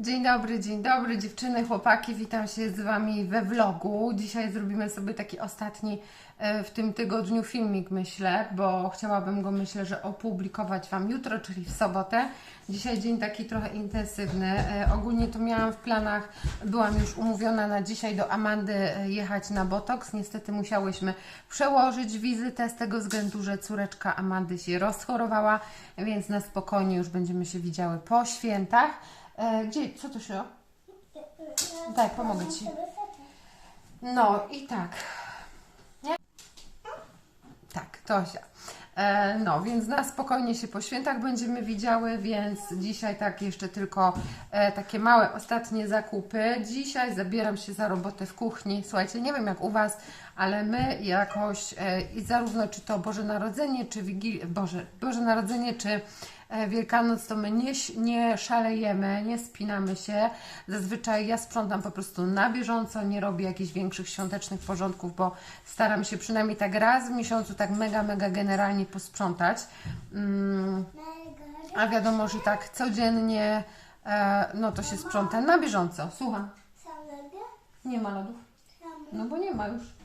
Dzień dobry, dzień dobry dziewczyny, chłopaki, witam się z Wami we vlogu. Dzisiaj zrobimy sobie taki ostatni e, w tym tygodniu filmik, myślę, bo chciałabym go, myślę, że opublikować Wam jutro, czyli w sobotę. Dzisiaj dzień taki trochę intensywny. E, Ogólnie to miałam w planach, byłam już umówiona na dzisiaj do Amandy e, jechać na Botox. Niestety musiałyśmy przełożyć wizytę z tego względu, że córeczka Amandy się rozchorowała, więc na spokojnie już będziemy się widziały po świętach. E, gdzie, co to się? Daj, pomogę Ci. No i tak. Nie? Tak, Tosia. E, no, więc na spokojnie się po świętach będziemy widziały, więc dzisiaj tak jeszcze tylko e, takie małe ostatnie zakupy. Dzisiaj zabieram się za robotę w kuchni. Słuchajcie, nie wiem jak u Was, ale my jakoś e, i zarówno czy to Boże Narodzenie, czy Wigil... Boże, Boże Narodzenie, czy e, Wielkanoc to my nie, nie szalejemy, nie spinamy się. Zazwyczaj ja sprzątam po prostu na bieżąco, nie robię jakichś większych świątecznych porządków, bo staram się przynajmniej tak raz w miesiącu tak mega, mega generalnie posprzątać. Mm, a wiadomo, że tak codziennie e, no to się sprząta na bieżąco. Słucham. Nie ma lodów. No bo nie ma już.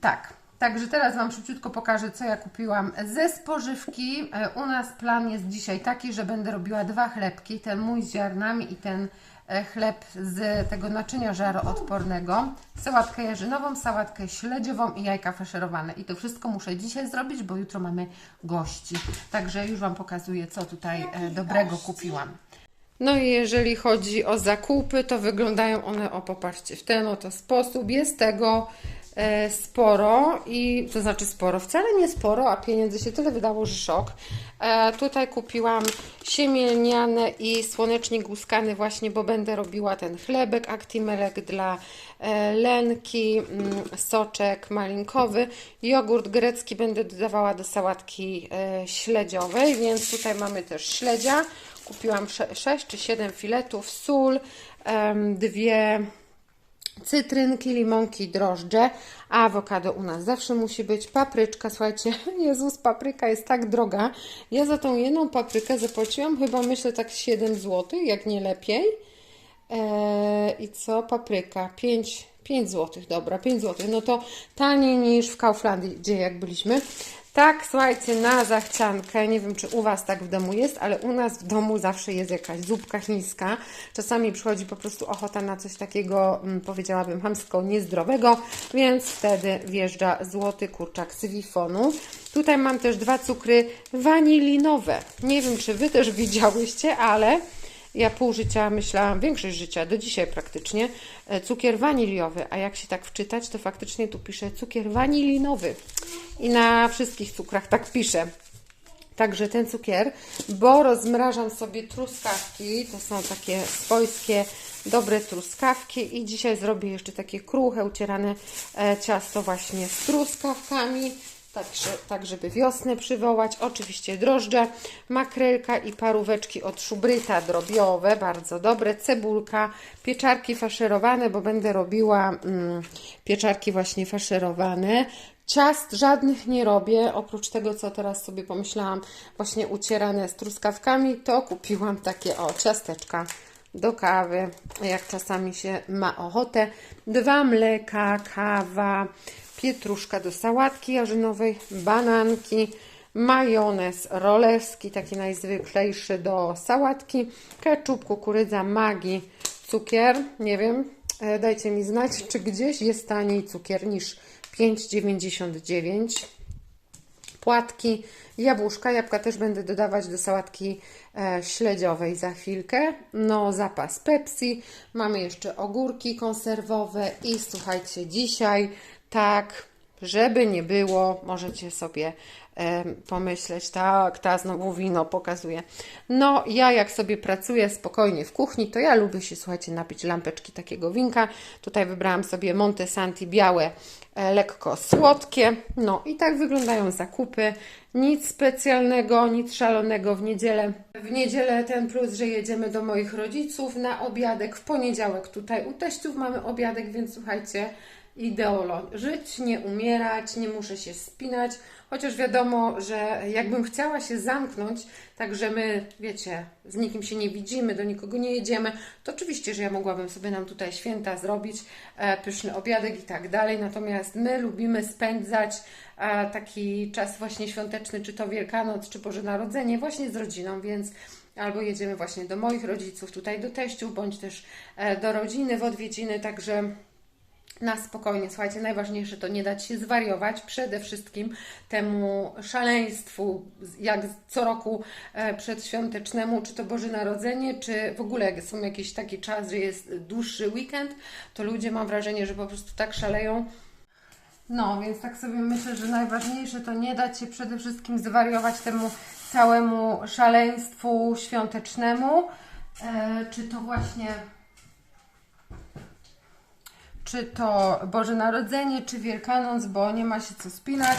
Tak. Także teraz Wam szybciutko pokażę, co ja kupiłam ze spożywki. E, U nas plan jest dzisiaj taki, że będę robiła dwa chlebki. Ten mój z ziarnami i ten e, chleb z tego naczynia żaroodpornego. Sałatkę jarzynową, sałatkę śledziową i jajka faszerowane. I to wszystko muszę dzisiaj zrobić, bo jutro mamy gości. Także już Wam pokazuję, co tutaj e, dobrego kupiłam. No i jeżeli chodzi o zakupy, to wyglądają one, o popatrzcie, w ten oto sposób. Jest tego sporo i to znaczy sporo, wcale nie sporo, a pieniędzy się tyle wydało, że szok. E, tutaj kupiłam siemielniane i słonecznik łuskany właśnie, bo będę robiła ten chlebek aktimelek dla e, Lenki, mm, soczek malinkowy, jogurt grecki będę dodawała do sałatki e, śledziowej, więc tutaj mamy też śledzia. Kupiłam 6 czy 7 filetów, sól, dwie cytrynki, limonki, drożdże, awokado u nas zawsze musi być, papryczka, słuchajcie, Jezus, papryka jest tak droga, ja za tą jedną paprykę zapłaciłam chyba myślę tak 7 zł, jak nie lepiej. Eee, i co, papryka, 5, 5 zł, dobra, 5 zł, no to taniej niż w Kauflandii, gdzie jak byliśmy, tak, słuchajcie, na zachciankę, nie wiem czy u Was tak w domu jest, ale u nas w domu zawsze jest jakaś zupka chińska. Czasami przychodzi po prostu ochota na coś takiego, mm, powiedziałabym, hamsko niezdrowego, więc wtedy wjeżdża złoty kurczak z wifonu. Tutaj mam też dwa cukry wanilinowe. Nie wiem, czy Wy też widziałyście, ale ja pół życia myślałam, większość życia, do dzisiaj praktycznie, e, cukier waniliowy, a jak się tak wczytać, to faktycznie tu pisze cukier wanilinowy. I na wszystkich cukrach tak pisze. Także ten cukier, bo rozmrażam sobie truskawki, to są takie swojskie, dobre truskawki i dzisiaj zrobię jeszcze takie kruche, ucierane e, ciasto właśnie z truskawkami. Tak, tak, żeby wiosnę przywołać. Oczywiście drożdże, makrelka i paróweczki od szubryta drobiowe, bardzo dobre. Cebulka, pieczarki faszerowane, bo będę robiła mm, pieczarki właśnie faszerowane. Ciast żadnych nie robię, oprócz tego, co teraz sobie pomyślałam, właśnie ucierane z truskawkami, to kupiłam takie o ciasteczka do kawy, jak czasami się ma ochotę. Dwa mleka, kawa, pietruszka do sałatki jarzynowej, bananki, majonez rolewski, taki najzwyklejszy do sałatki, ketchup, kukurydza, magi, cukier, nie wiem, e, dajcie mi znać, czy gdzieś jest taniej cukier niż 5,99 płatki, jabłuszka. Jabłka też będę dodawać do sałatki e, śledziowej za chwilkę. No, zapas Pepsi. Mamy jeszcze ogórki konserwowe i słuchajcie, dzisiaj tak, żeby nie było, możecie sobie e, pomyśleć, tak, ta znowu wino pokazuje. No, ja jak sobie pracuję spokojnie w kuchni, to ja lubię się, słuchajcie, napić lampeczki takiego winka. Tutaj wybrałam sobie Monte Santi białe, e, lekko słodkie. No i tak wyglądają zakupy. Nic specjalnego, nic szalonego w niedzielę. W niedzielę ten plus, że jedziemy do moich rodziców na obiadek. W poniedziałek tutaj u teściów mamy obiadek, więc słuchajcie, ideolo. Żyć, nie umierać, nie muszę się spinać. Chociaż wiadomo, że jakbym chciała się zamknąć, tak że my, wiecie, z nikim się nie widzimy, do nikogo nie jedziemy, to oczywiście, że ja mogłabym sobie nam tutaj święta zrobić, e, pyszny obiadek i tak dalej. Natomiast my lubimy spędzać e, taki czas właśnie świąteczny, czy to Wielkanoc, czy Boże Narodzenie, właśnie z rodziną, więc albo jedziemy właśnie do moich rodziców, tutaj do teściów, bądź też e, do rodziny w odwiedziny, także na spokojnie. Słuchajcie, najważniejsze to nie dać się zwariować przede wszystkim temu szaleństwu, jak co roku e, przedświątecznemu, czy to Boże Narodzenie, czy w ogóle są jakiś taki czas, że jest dłuższy weekend, to ludzie mam wrażenie, że po prostu tak szaleją. No, więc tak sobie myślę, że najważniejsze to nie dać się przede wszystkim zwariować temu całemu szaleństwu świątecznemu, e, czy to właśnie czy to Boże Narodzenie, czy Wielkanoc, bo nie ma się co spinać.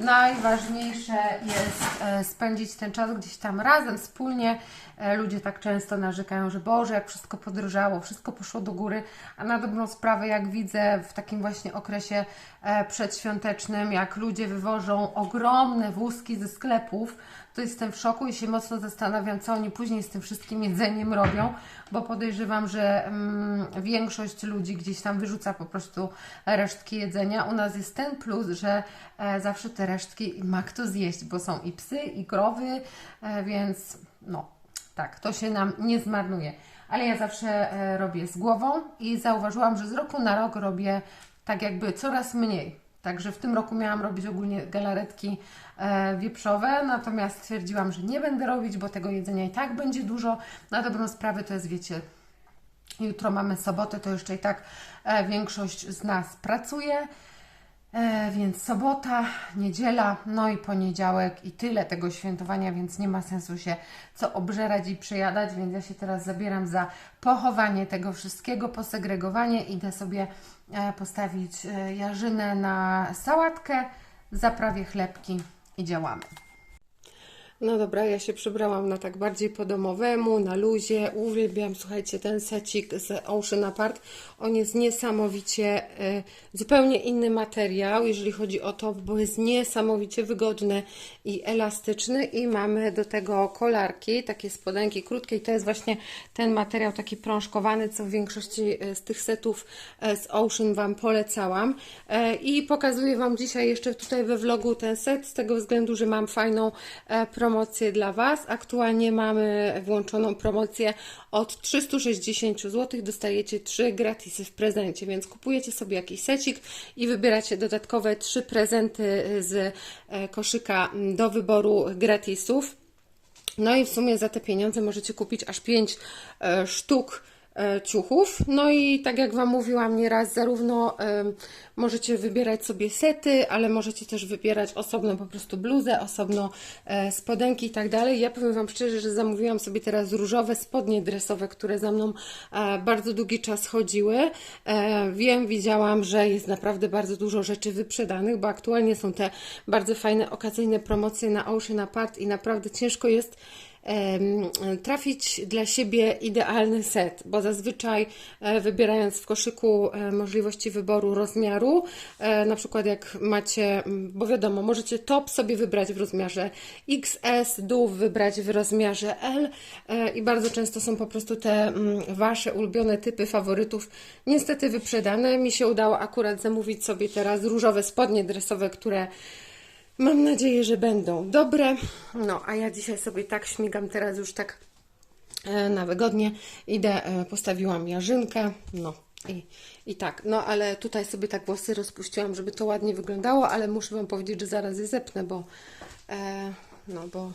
Najważniejsze jest e, spędzić ten czas gdzieś tam razem, wspólnie. E, Ludzie tak często narzekają, że Boże, jak wszystko podrożało, wszystko poszło do góry, a na dobrą sprawę, jak widzę w takim właśnie okresie e, przedświątecznym, jak ludzie wywożą ogromne wózki ze sklepów, to jestem w szoku i się mocno zastanawiam, co oni później z tym wszystkim jedzeniem robią, bo podejrzewam, że mm, większość ludzi gdzieś tam wyrzuca po prostu resztki jedzenia. U nas jest ten plus, że e, zawsze te resztki ma kto zjeść, bo są i psy, i krowy, e, więc no tak, to się nam nie zmarnuje. Ale ja zawsze e, robię z głową i zauważyłam, że z roku na rok robię tak jakby coraz mniej. Także w tym roku miałam robić ogólnie galaretki e, wieprzowe, natomiast stwierdziłam, że nie będę robić, bo tego jedzenia i tak będzie dużo. Na dobrą sprawę to jest, wiecie, jutro mamy sobotę, to jeszcze i tak e, większość z nas pracuje. E, więc sobota, niedziela, no i poniedziałek i tyle tego świętowania, więc nie ma sensu się co obżerać i przejadać, więc ja się teraz zabieram za pochowanie tego wszystkiego, posegregowanie. Idę sobie e, postawić e, jarzynę na sałatkę, zaprawię chlebki i działamy. No dobra, ja się przebrałam na tak bardziej po domowemu, na luzie. Uwielbiam, słuchajcie, ten secik z Ocean Apart. On jest niesamowicie, e, zupełnie inny materiał, jeżeli chodzi o to, bo jest niesamowicie wygodny i elastyczny. I mamy do tego kolarki, takie spodenki krótkie. I to jest właśnie ten materiał taki prążkowany, co w większości e, z tych setów e, z Ocean Wam polecałam. I pokazuję Wam dzisiaj jeszcze tutaj we vlogu ten set, z tego względu, że mam fajną e, promocję dla Was. Aktualnie mamy włączoną promocję od 360 zł. Dostajecie 3 gratisy w prezencie, więc kupujecie sobie jakiś secik i wybieracie dodatkowe 3 prezenty z e, koszyka do wyboru gratisów. No i w sumie za te pieniądze możecie kupić aż 5 e, sztuk ciuchów. No i tak jak Wam mówiłam nieraz, zarówno em, możecie wybierać sobie sety, ale możecie też wybierać osobno po prostu bluzę, osobno e, spodenki i tak dalej. Ja powiem Wam szczerze, że zamówiłam sobie teraz różowe spodnie dresowe, które za mną e, bardzo długi czas chodziły. E, wiem, widziałam, że jest naprawdę bardzo dużo rzeczy wyprzedanych, bo aktualnie są te bardzo fajne okazyjne promocje na Ocean Apart i naprawdę ciężko jest trafić dla siebie idealny set, bo zazwyczaj e, wybierając w koszyku e, możliwości wyboru rozmiaru, e, na przykład jak macie, bo wiadomo, możecie top sobie wybrać w rozmiarze XS, dół wybrać w rozmiarze L i bardzo często są po prostu te Wasze ulubione typy faworytów niestety wyprzedane. Mi się udało akurat zamówić sobie teraz różowe spodnie dresowe, które Mam nadzieję, że będą dobre. No, a ja dzisiaj sobie tak śmigam teraz już tak e, na wygodnie. Idę, e, postawiłam jarzynkę. No i, i tak. No, ale tutaj sobie tak włosy rozpuściłam, żeby to ładnie wyglądało, ale muszę Wam powiedzieć, że zaraz je zepnę, bo e, no, bo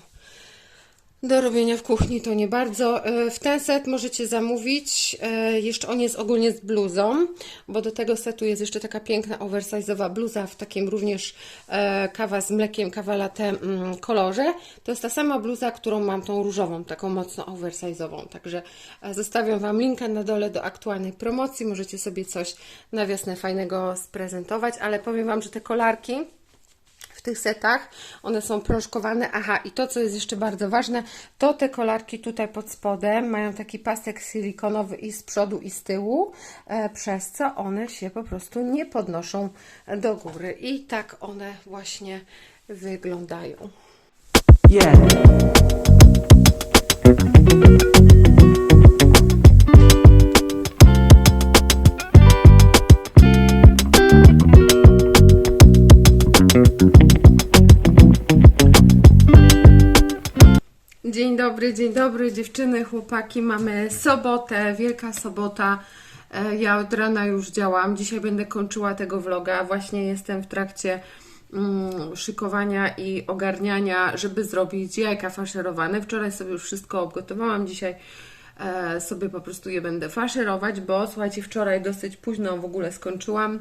do robienia w kuchni to nie bardzo. E, W ten set możecie zamówić, e, jeszcze on jest ogólnie z bluzą, bo do tego setu jest jeszcze taka piękna oversize'owa bluza w takim również e, kawa z mlekiem, kawa latte mm, kolorze. To jest ta sama bluza, którą mam tą różową, taką mocno oversize'ową. Także zostawiam Wam linka na dole do aktualnej promocji. Możecie sobie coś na wiosnę fajnego sprezentować, ale powiem Wam, że te kolarki tych setach. One są prążkowane. Aha, i to, co jest jeszcze bardzo ważne, to te kolarki tutaj pod spodem mają taki pasek silikonowy i z przodu, i z tyłu, e, przez co one się po prostu nie podnoszą do góry. I tak one właśnie wyglądają. Yeah. Dzień dobry, dzień dobry dziewczyny, chłopaki. Mamy sobotę, wielka sobota. E, Ja od rana już działam. Dzisiaj będę kończyła tego vloga. Właśnie jestem w trakcie mm, szykowania i ogarniania, żeby zrobić jajka faszerowane. Wczoraj sobie już wszystko obgotowałam. Dzisiaj e, sobie po prostu je będę faszerować, bo słuchajcie, wczoraj dosyć późno w ogóle skończyłam.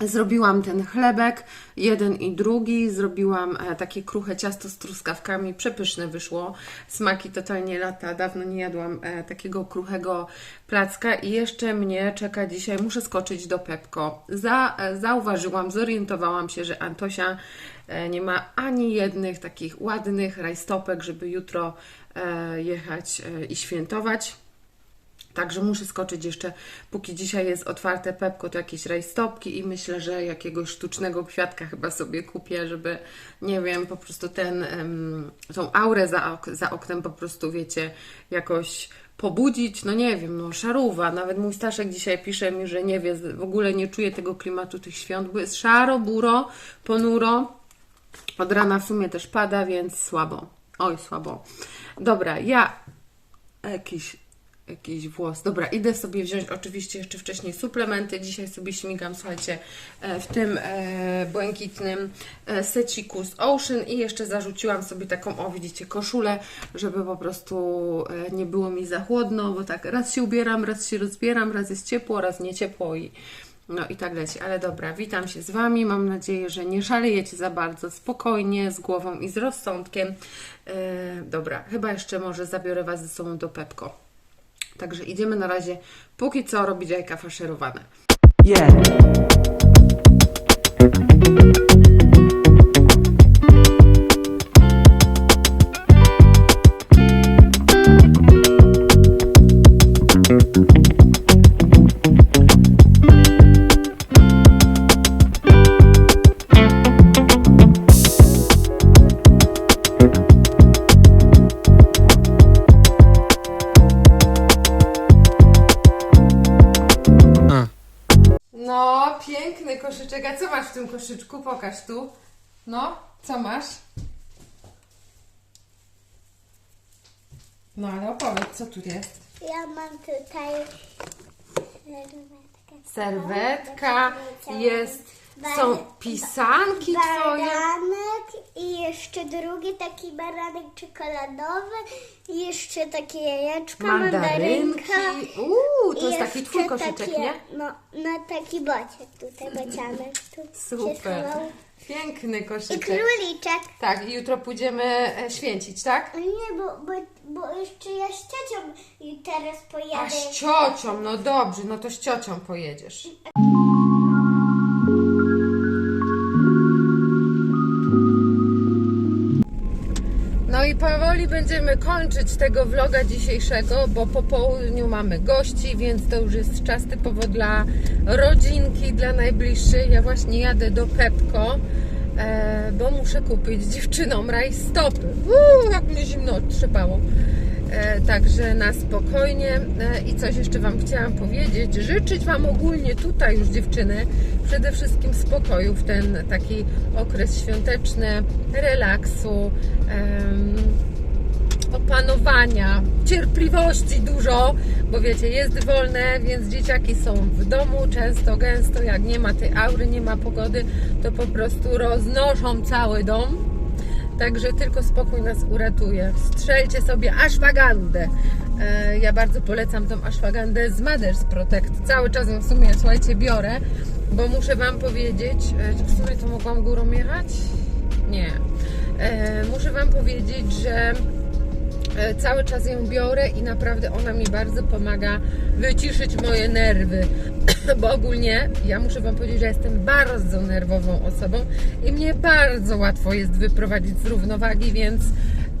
Zrobiłam ten chlebek, jeden i drugi. Zrobiłam e, takie kruche ciasto z truskawkami. Przepyszne wyszło. Smaki totalnie lata. Dawno nie jadłam e, takiego kruchego placka. I jeszcze mnie czeka dzisiaj. Muszę skoczyć do Pepko. Za, e, zauważyłam, zorientowałam się, że Antosia nie ma ani jednych takich ładnych rajstopek, żeby jutro jechać i świętować. Także muszę skoczyć jeszcze, póki dzisiaj jest otwarte Pepko, to jakieś rajstopki i myślę, że jakiegoś sztucznego kwiatka chyba sobie kupię, żeby, nie wiem, po prostu ten, tą aurę za, ok- za oknem po prostu, wiecie, jakoś pobudzić, no nie wiem, no szaruwa. Nawet mój Staszek dzisiaj pisze mi, że nie wie, w ogóle nie czuje tego klimatu tych świąt, bo jest szaro, buro, ponuro. Od rana w sumie też pada, więc słabo. Oj, słabo. Dobra, ja jakiś, jakiś włos. Dobra, idę sobie wziąć oczywiście jeszcze wcześniej suplementy. Dzisiaj sobie śmigam, słuchajcie, e, w tym e, błękitnym e, seciku z Ocean i jeszcze zarzuciłam sobie taką, o widzicie, koszulę, żeby po prostu nie było mi za chłodno, bo tak raz się ubieram, raz się rozbieram, raz jest ciepło, raz nie ciepło i no i tak leci, ale dobra, witam się z Wami. Mam nadzieję, że nie szalejecie za bardzo, spokojnie, z głową i z rozsądkiem. Yy, dobra, chyba jeszcze może zabiorę Was ze sobą do Pepko. Także idziemy na razie, póki co, robić jajka faszerowane. Yeah. Koszyczku? Pokaż tu. No, co masz? No, ale opowiedz, co tu jest. Ja mam tutaj serwetkę. Serwetka, jest, są pisanki Twoje. Baranek i jeszcze drugi taki baranek czekoladowy i jeszcze takie jajeczko, Mandarynki. mandarynka. Uuu, to i jest taki twój koszyczek, takie, nie? No, na taki bociek tutaj, bocianek. Tu Super. Piękny I koszyczek. króliczek. Tak, i jutro pójdziemy e, święcić, tak? Nie, bo, bo, bo jeszcze ja z ciocią i teraz pojadę. A z ciocią, no dobrze, no to z ciocią pojedziesz. No i powoli będziemy kończyć tego vloga dzisiejszego, bo po południu mamy gości, więc to już jest czas typowo dla rodzinki, dla najbliższych. Ja właśnie jadę do Pepko, e, bo muszę kupić dziewczynom rajstopy. Uuu, jak mnie zimno trzepało. E, Także na spokojnie. E, I coś jeszcze Wam chciałam powiedzieć. Życzyć Wam ogólnie tutaj już dziewczyny przede wszystkim spokoju w ten taki okres świąteczny, relaksu, opanowania, cierpliwości dużo, bo wiecie, jest wolne, więc dzieciaki są w domu często, gęsto, jak nie ma tej aury, nie ma pogody, to po prostu roznoszą cały dom. Także tylko spokój nas uratuje. Strzelcie sobie ashwagandę. E, Ja bardzo polecam tą ashwagandę z Mothers Protect. Cały czas ją w sumie, słuchajcie, biorę, bo muszę Wam powiedzieć, e, czy w sumie to mogłam górą jechać? Nie. E, Muszę Wam powiedzieć, że cały czas ją biorę i naprawdę ona mi bardzo pomaga wyciszyć moje nerwy. Bo ogólnie ja muszę Wam powiedzieć, że jestem bardzo nerwową osobą i mnie bardzo łatwo jest wyprowadzić z równowagi, więc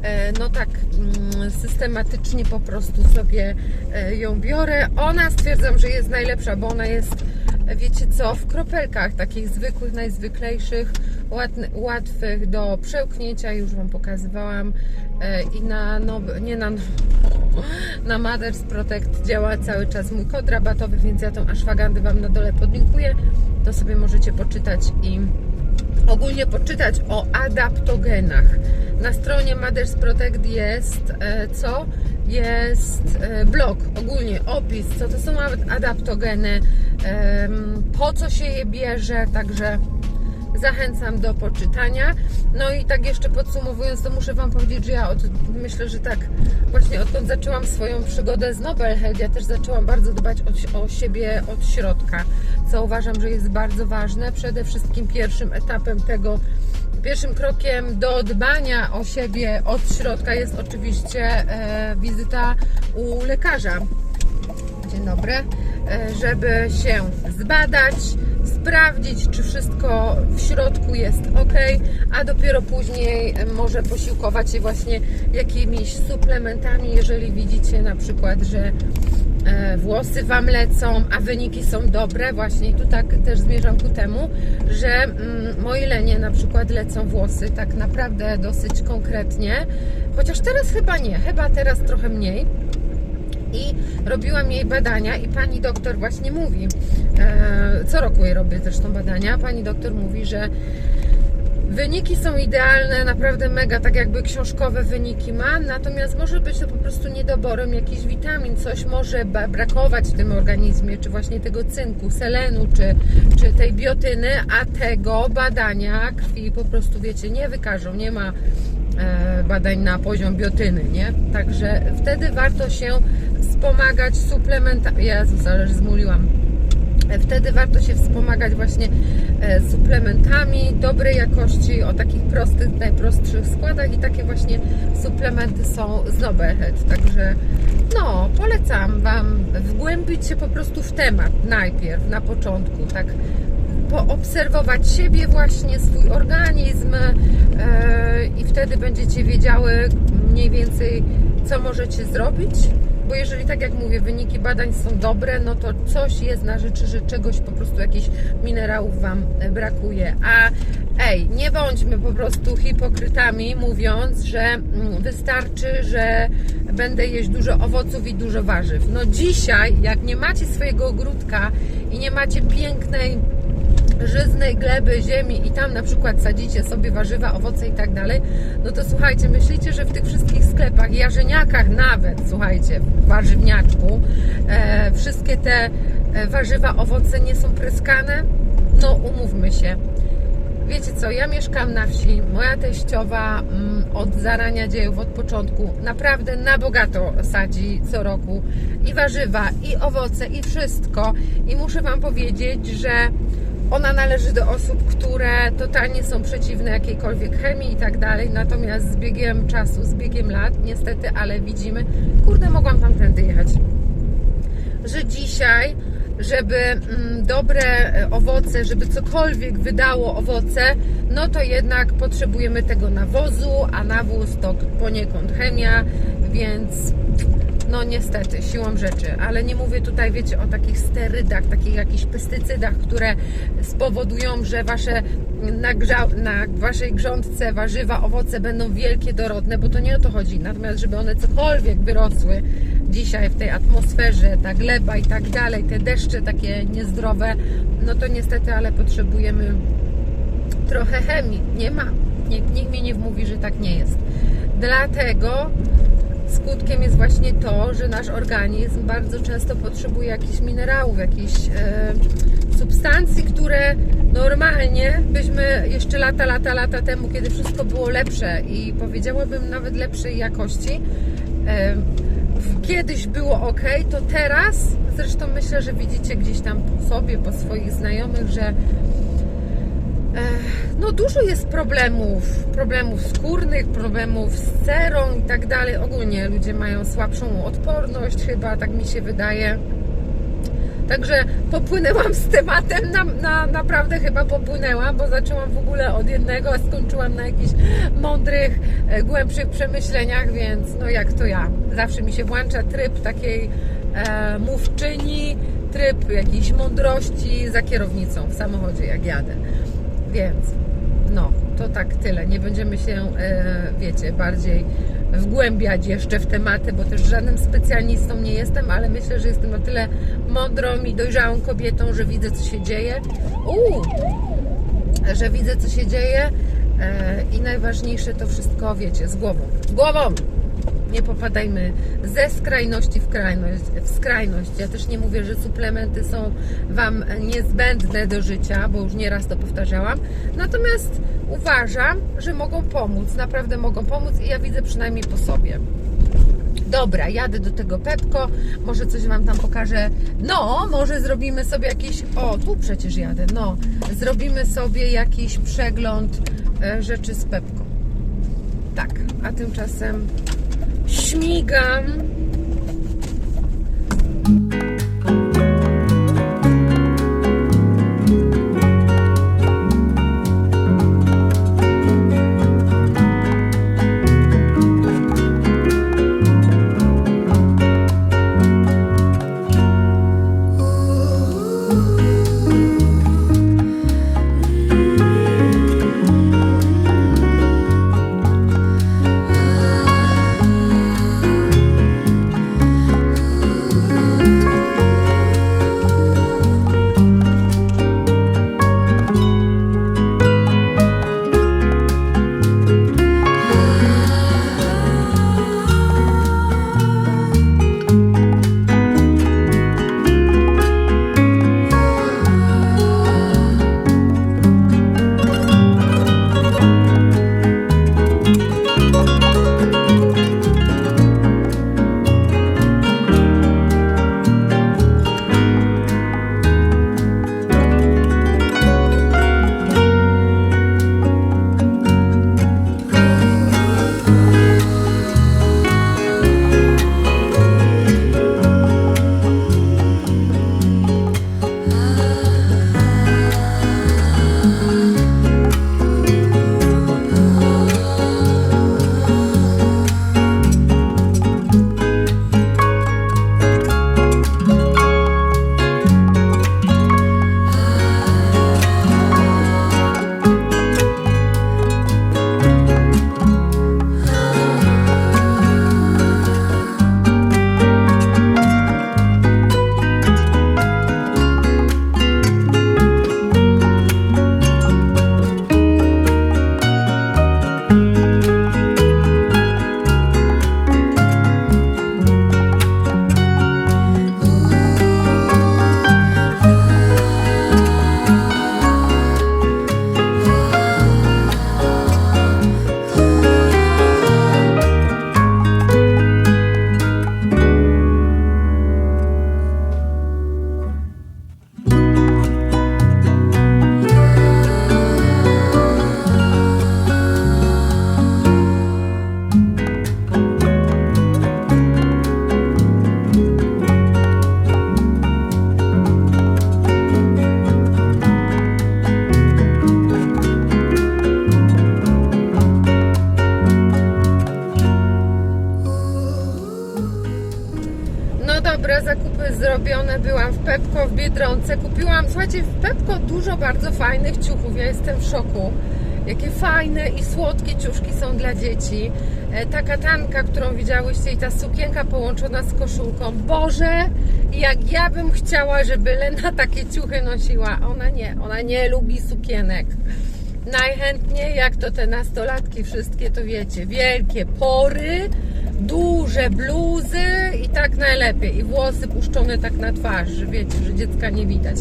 e, no tak mm, systematycznie po prostu sobie e, ją biorę. Ona stwierdzam, że jest najlepsza, bo ona jest, e, wiecie co, w kropelkach takich zwykłych, najzwyklejszych łatwych do przełknięcia, już Wam pokazywałam. E, I na nowy, nie na na Mothers Protect działa cały czas mój kod rabatowy, więc ja tą ashwagandę Wam na dole podlinkuję. To sobie możecie poczytać i ogólnie poczytać o adaptogenach. Na stronie Mothers Protect jest e, co? Jest e, blog, ogólnie opis, co to są ad- adaptogeny, po co się je bierze, także zachęcam do poczytania. No i tak jeszcze podsumowując, to muszę Wam powiedzieć, że ja od, myślę, że tak właśnie odkąd zaczęłam swoją przygodę z Nobel Health, ja też zaczęłam bardzo dbać o, o siebie od środka, co uważam, że jest bardzo ważne. Przede wszystkim pierwszym etapem tego, pierwszym krokiem do dbania o siebie od środka jest oczywiście e, wizyta u lekarza. Dzień dobry. E, Żeby się zbadać, sprawdzić, czy wszystko w środku jest ok, a dopiero później e, może posiłkować się właśnie jakimiś suplementami, jeżeli widzicie na przykład, że e, włosy Wam lecą, a wyniki są dobre. Właśnie tu tak też zmierzam ku temu, że mm, moi lenie na przykład lecą włosy tak naprawdę dosyć konkretnie, chociaż teraz chyba nie, chyba teraz trochę mniej i robiłam jej badania i pani doktor właśnie mówi, e, co roku jej robię zresztą badania, pani doktor mówi, że wyniki są idealne, naprawdę mega, tak jakby książkowe wyniki ma, natomiast może być to po prostu niedoborem jakichś witamin, coś może brakować w tym organizmie, czy właśnie tego cynku, selenu, czy, czy tej biotyny, a tego badania krwi po prostu, wiecie, nie wykażą, nie ma e, badań na poziom biotyny, nie? Także wtedy warto się wspomagać suplementami. Jezus, ale zmuliłam. Wtedy warto się wspomagać właśnie e, suplementami dobrej jakości, o takich prostych, najprostszych składach i takie właśnie suplementy są z Nobel Health. Także no, polecam Wam wgłębić się po prostu w temat najpierw, na początku, tak poobserwować siebie właśnie, swój organizm e, i wtedy będziecie wiedziały mniej więcej, co możecie zrobić. Bo jeżeli, tak jak mówię, wyniki badań są dobre, no to coś jest na rzeczy, że czegoś po prostu jakichś minerałów Wam brakuje. A ej, nie bądźmy po prostu hipokrytami, mówiąc, że mm, wystarczy, że będę jeść dużo owoców i dużo warzyw. No dzisiaj, jak nie macie swojego ogródka i nie macie pięknej żyznej gleby, ziemi i tam na przykład sadzicie sobie warzywa, owoce i tak dalej, no to słuchajcie, myślicie, że w tych wszystkich sklepach, jarzeniakach nawet, słuchajcie, warzywniaczku, e, wszystkie te e, warzywa, owoce nie są pryskane? No umówmy się. Wiecie co, ja mieszkam na wsi, moja teściowa mm, od zarania dziejów, od początku naprawdę na bogato sadzi co roku i warzywa, i owoce, i wszystko. I muszę Wam powiedzieć, że ona należy do osób, które totalnie są przeciwne jakiejkolwiek chemii i tak dalej, natomiast z biegiem czasu, z biegiem lat, niestety, ale widzimy, kurde, mogłam tamtędy jechać. Że dzisiaj, żeby mm, dobre e, owoce, żeby cokolwiek wydało owoce, no to jednak potrzebujemy tego nawozu, a nawóz to poniekąd chemia, więc no niestety, siłą rzeczy, ale nie mówię tutaj, wiecie, o takich sterydach, takich jakichś pestycydach, które spowodują, że wasze na, na waszej grządce warzywa, owoce będą wielkie, dorodne, bo to nie o to chodzi. Natomiast, żeby one cokolwiek wyrosły dzisiaj w tej atmosferze, ta gleba i tak dalej, te deszcze takie niezdrowe, no to niestety, ale potrzebujemy trochę chemii. Nie ma. Nikt, nikt mi nie wmówi, że tak nie jest. Dlatego skutkiem jest właśnie to, że nasz organizm bardzo często potrzebuje jakichś minerałów, jakichś e, substancji, które normalnie byśmy jeszcze lata, lata, lata temu, kiedy wszystko było lepsze i powiedziałabym nawet lepszej jakości, e, kiedyś było ok, to teraz, zresztą myślę, że widzicie gdzieś tam po sobie, po swoich znajomych, że no dużo jest problemów, problemów skórnych, problemów z cerą i tak dalej. Ogólnie ludzie mają słabszą odporność, chyba tak mi się wydaje. Także popłynęłam z tematem, na, na, naprawdę chyba popłynęłam, bo zaczęłam w ogóle od jednego, a skończyłam na jakichś mądrych, e, głębszych przemyśleniach, więc no jak to ja. Zawsze mi się włącza tryb takiej e, mówczyni, tryb jakiejś mądrości za kierownicą w samochodzie, jak jadę. Więc No, to tak tyle. Nie będziemy się, e, wiecie, bardziej wgłębiać jeszcze w tematy, bo też żadnym specjalistą nie jestem, ale myślę, że jestem na tyle mądrą i dojrzałą kobietą, że widzę, co się dzieje. Uuu, że widzę, co się dzieje e, i najważniejsze to wszystko, wiecie, z głową. Głową! Nie popadajmy ze skrajności w skrajność, w skrajność. Ja też nie mówię, że suplementy są Wam niezbędne do życia, bo już nieraz to powtarzałam. Natomiast uważam, że mogą pomóc, naprawdę mogą pomóc i ja widzę przynajmniej po sobie. Dobra, jadę do tego Pepko, może coś Wam tam pokażę. No, może zrobimy sobie jakiś. O, tu przecież jadę. No, zrobimy sobie jakiś przegląd e, rzeczy z Pepką. Tak, a tymczasem śmigam. Słuchajcie, w Pepko dużo bardzo fajnych ciuchów. Ja jestem w szoku. Jakie fajne i słodkie ciuszki są dla dzieci. E, Ta katanka, którą widziałyście i ta sukienka połączona z koszulką. Boże, jak ja bym chciała, żeby Lena takie ciuchy nosiła. Ona nie, ona nie lubi sukienek. Najchętniej, jak to te nastolatki wszystkie, to wiecie, wielkie pory, duże bluzy i tak najlepiej. I włosy puszczone tak na twarz, że wiecie, że dziecka nie widać.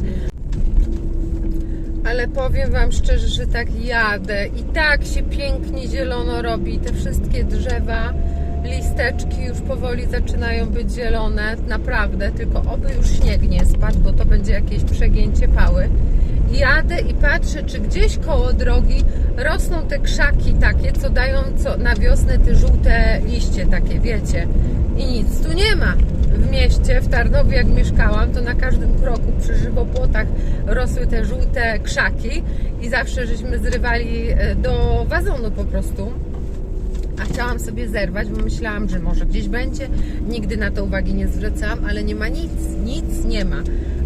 Ale powiem Wam szczerze, że tak jadę i tak się pięknie zielono robi. Te wszystkie drzewa, listeczki już powoli zaczynają być zielone. Naprawdę, tylko oby już śnieg nie spadł, bo to będzie jakieś przegięcie pały. Jadę i patrzę, czy gdzieś koło drogi rosną te krzaki takie, co dają co, na wiosnę te żółte liście takie, wiecie. I nic tu nie ma. W mieście, w Tarnowie jak mieszkałam, to na każdym kroku przy żywopłotach rosły te żółte krzaki i zawsze żeśmy zrywali e, do wazonu po prostu. A chciałam sobie zerwać, bo myślałam, że może gdzieś będzie. Nigdy na to uwagi nie zwracałam, ale nie ma nic, nic nie ma.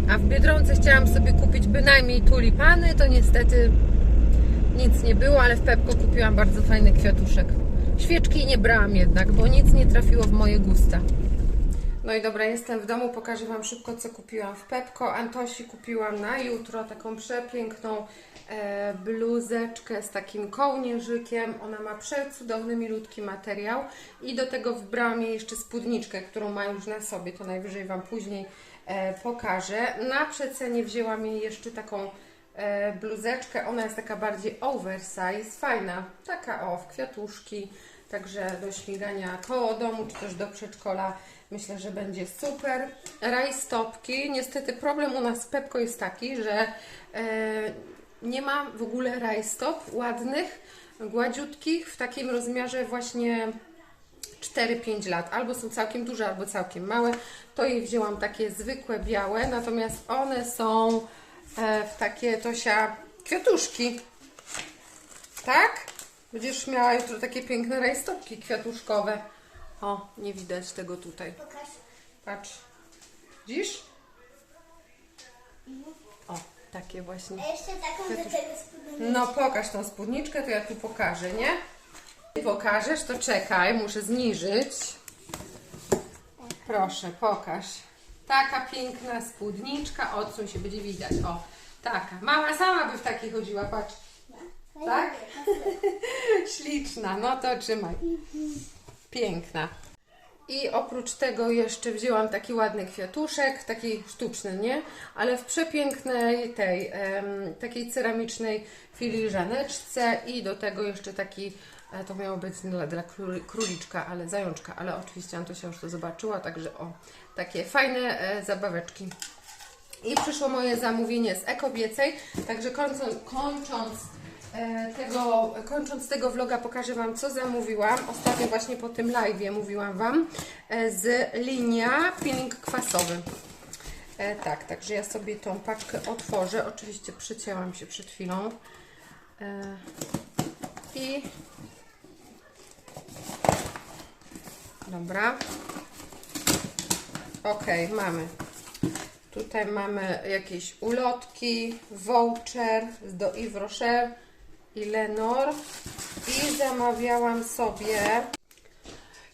A w Biedronce chciałam sobie kupić bynajmniej tulipany, to niestety nic nie było, ale w Pepko kupiłam bardzo fajny kwiatuszek. Świeczki nie brałam jednak, bo nic nie trafiło w moje gusta. No i dobra, jestem w domu, pokażę Wam szybko, co kupiłam w Pepko. Antosi kupiłam na jutro taką przepiękną e, bluzeczkę z takim kołnierzykiem. Ona ma przecudowny, milutki materiał. I do tego wybrałam jej jeszcze spódniczkę, którą ma już na sobie. To najwyżej Wam później e, pokażę. Na przecenie wzięłam jej jeszcze taką e, bluzeczkę. Ona jest taka bardziej oversize, fajna. Taka o, w kwiatuszki. Także do śmigania koło domu, czy też do przedszkola. Myślę, że będzie super. Rajstopki. Niestety problem u nas z Pepko jest taki, że e, nie ma w ogóle rajstop ładnych, gładziutkich, w takim rozmiarze właśnie 4-5 lat. Albo są całkiem duże, albo całkiem małe. To jej wzięłam takie zwykłe, białe, natomiast one są e, w takie, Tosia, kwiatuszki. Tak? Będziesz miała jutro takie piękne rajstopki kwiatuszkowe. O, nie widać tego tutaj. Pokaż. Patrz. Widzisz? O, takie właśnie. A jeszcze taką do tego spódniczkę. No pokaż tą spódniczkę, to ja tu pokażę, nie? Ty pokażesz, to czekaj, muszę zniżyć. Proszę, pokaż. Taka piękna spódniczka, odsuń się, będzie widać. O, taka. Mama sama by w takiej chodziła, patrz. Tak? Śliczna, no to trzymaj. Piękna. I oprócz tego jeszcze wzięłam taki ładny kwiatuszek, taki sztuczny, nie? Ale w przepięknej tej, em, takiej ceramicznej filiżaneczce i do tego jeszcze taki, e, to miało być dla, dla króli- króliczka, ale zajączka, ale oczywiście Antosia już to zobaczyła, także o, takie fajne e, zabaweczki. I przyszło moje zamówienie z Ekobiecej, także kończąc, tego, kończąc tego vloga pokażę Wam, co zamówiłam. Ostatnio właśnie po tym live'ie mówiłam Wam e, z linia peeling kwasowy. E, tak, także ja sobie tą paczkę otworzę. Oczywiście przycięłam się przed chwilą. E, I dobra. Ok, mamy. Tutaj mamy jakieś ulotki, voucher do Yves Rocher i Lenor. I zamawiałam sobie.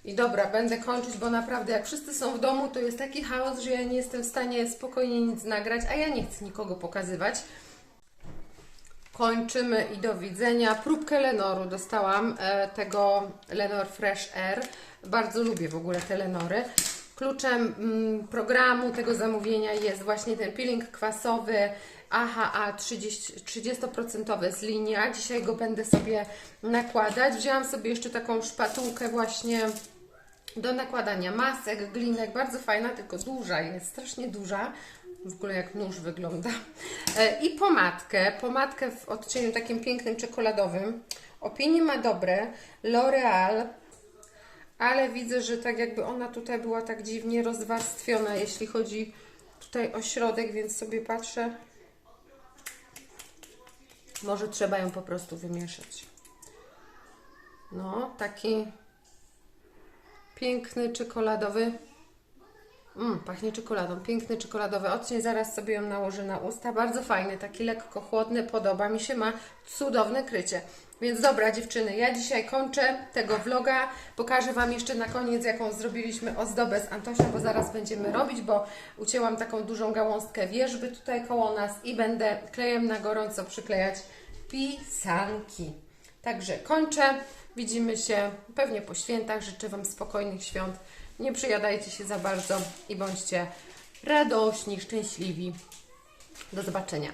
I dobra, będę kończyć, bo naprawdę jak wszyscy są w domu, to jest taki chaos, że ja nie jestem w stanie spokojnie nic nagrać, a ja nie chcę nikogo pokazywać. Kończymy i do widzenia. Próbkę Lenoru dostałam, e, tego Lenor Fresh Air. Bardzo lubię w ogóle te Lenory. Kluczem mm, programu tego zamówienia jest właśnie ten peeling kwasowy AHA 30, 30% z linia. Dzisiaj go będę sobie nakładać. Wzięłam sobie jeszcze taką szpatułkę właśnie do nakładania masek, glinek, bardzo fajna, tylko duża jest, strasznie duża. W ogóle jak nóż wygląda. E, I pomadkę, pomadkę w odcieniu takim pięknym czekoladowym. Opinie ma dobre. L'Oreal, ale widzę, że tak jakby ona tutaj była tak dziwnie rozwarstwiona, jeśli chodzi tutaj o środek, więc sobie patrzę. Może trzeba ją po prostu wymieszać. No, taki piękny czekoladowy. Mm, pachnie czekoladą. Piękny czekoladowy odcień. Zaraz sobie ją nałożę na usta. Bardzo fajny, taki lekko chłodny. Podoba mi się. Ma cudowne krycie. Więc dobra dziewczyny, ja dzisiaj kończę tego vloga. Pokażę Wam jeszcze na koniec, jaką zrobiliśmy ozdobę z Antosią, bo zaraz będziemy robić, bo ucięłam taką dużą gałązkę wierzby tutaj koło nas i będę klejem na gorąco przyklejać pisanki. Także kończę. Widzimy się pewnie po świętach. Życzę Wam spokojnych świąt. Nie przyjadajcie się za bardzo i bądźcie radośni, szczęśliwi. Do zobaczenia.